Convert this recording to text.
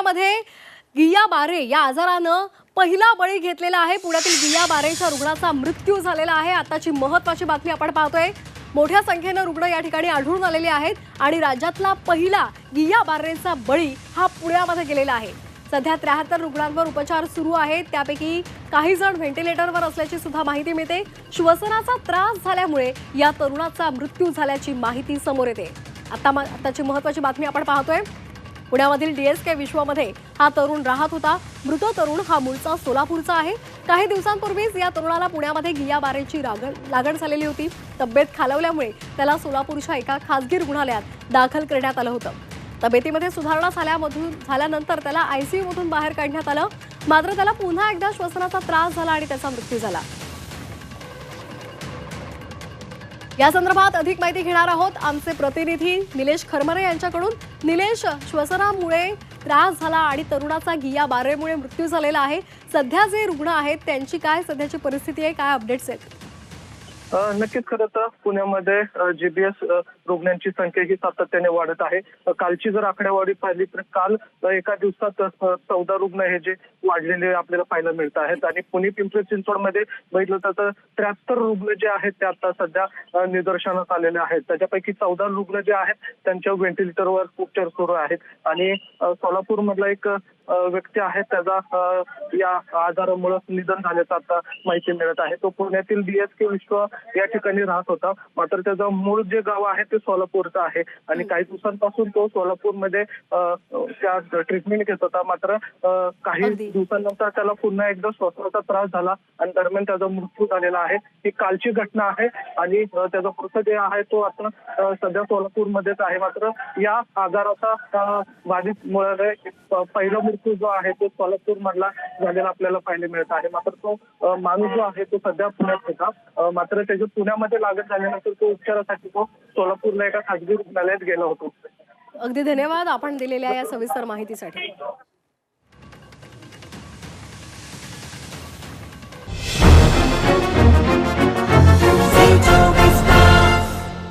पुण्यामध्ये गिया बारे या आजारानं पहिला बळी घेतलेला आहे. पुण्यातील गिया बारेच्या रुग्णाचा मृत्यू झालेला आहे. आताची महत्वाची बातमी आपण पाहतोय. मोठ्या संख्येनं रुग्ण या ठिकाणी आढळून आलेले आहेत आणि राज्यातला पहिला गिया बारेचा बळी हा पुण्यामध्ये गेलेला आहे. सध्या त्र्याहत्तर रुग्णांवर उपचार सुरू आहेत. त्यापैकी काही जण व्हेंटिलेटरवर असल्याची सुद्धा माहिती मिळते. श्वसनाचा त्रास झाल्यामुळे या तरुणाचा मृत्यू झाल्याची माहिती समोर येते. आता म- आताची महत्वाची बातमी आपण पाहतोय. पुण्यामधील डीएसके विश्वमध्ये हा तरुण राहत होता. मृत तरुण हा मूळचा सोलापूरचा आहे. काही दिवसांपूर्वीच या तरुणाला पुण्यामध्ये गिया बारेची लागण लागण झालेली होती. तब्येत खालवल्यामुळे त्याला सोलापूरच्या एका खासगी रुग्णालयात दाखल करण्यात आलं होतं. तब्येतीमध्ये सुधारणा झाल्यामधून झाल्यानंतर त्याला आयसीयूमधून बाहेर काढण्यात आलं. मात्र त्याला पुन्हा एकदा श्वसनाचा त्रास झाला आणि त्याचा मृत्यू झाला. या संदर्भात अधिक माहिती घेणार आहोत आमचे प्रतिनिधी निलेश खरमरे यांच्याकडून. निलेश श्वसनामुळे त्रास झाला आणि तरुणाचा गिया बारेमुळे मृत्यू झालेला आहे. सध्या जे रुग्ण आहेत त्यांची काय सध्याची परिस्थिती आहे? काय अपडेट्स आहेत? नक्कीच खरं तर पुण्यामध्ये जीबीएस रुग्णांची संख्या ही सातत्याने वाढत आहे. कालची जर आकडेवारी पाहिली तर काल एका दिवसात चौदा रुग्ण हे जे वाढलेले आपल्याला पाहायला मिळत आहेत. आणि पुणे पिंपरी चिंचवडमध्ये बघितलं तर त्र्याहत्तर रुग्ण जे आहेत ते आता सध्या निदर्शनात निदर्शनास आलेले आहेत. त्याच्यापैकी चौदा रुग्ण जे आहेत त्यांच्या व्हेंटिलेटरवर उपचार सुरू आहेत. आणि सोलापूरमधला एक व्यक्ती आहे त्याचा या आजारामुळे निधन झाल्याचं आता माहिती मिळत आहे. तो पुण्यातील डीएसके विश्व या ठिकाणी राहत होता. मात्र त्याचं मूळ जे गाव आहे ते सोलापूरचं आहे. आणि काही दिवसांपासून तो सोलापूरमध्ये त्या ट्रीटमेंट घेत होता. मात्र काही. दिवसांनंतर त्याला पुन्हा एकदा श्वासाचा त्रास झाला आणि दरम्यान त्याचा मृत्यू झालेला आहे. ही कालची घटना आहे आणि त्याचा मृतदेह आहे तो आता सध्या सोलापूरमध्येच आहे. मात्र या आजाराचा अ, बाधितमुळे प- पहिला मृत्यू जो आहे तो सोलापूर मधला झालेला आपल्याला पाहायला मिळत आहे. मात्र तो माणूस जो आहे तो सध्या पुण्यात होता. मात्र त्याच्या पुण्यामध्ये लागत झाल्यानंतर तो उपचारासाठी तो सोलापूरला एका खासगी रुग्णालयात गेला होता. अगदी धन्यवाद आपण दिलेल्या या सविस्तर माहितीसाठी.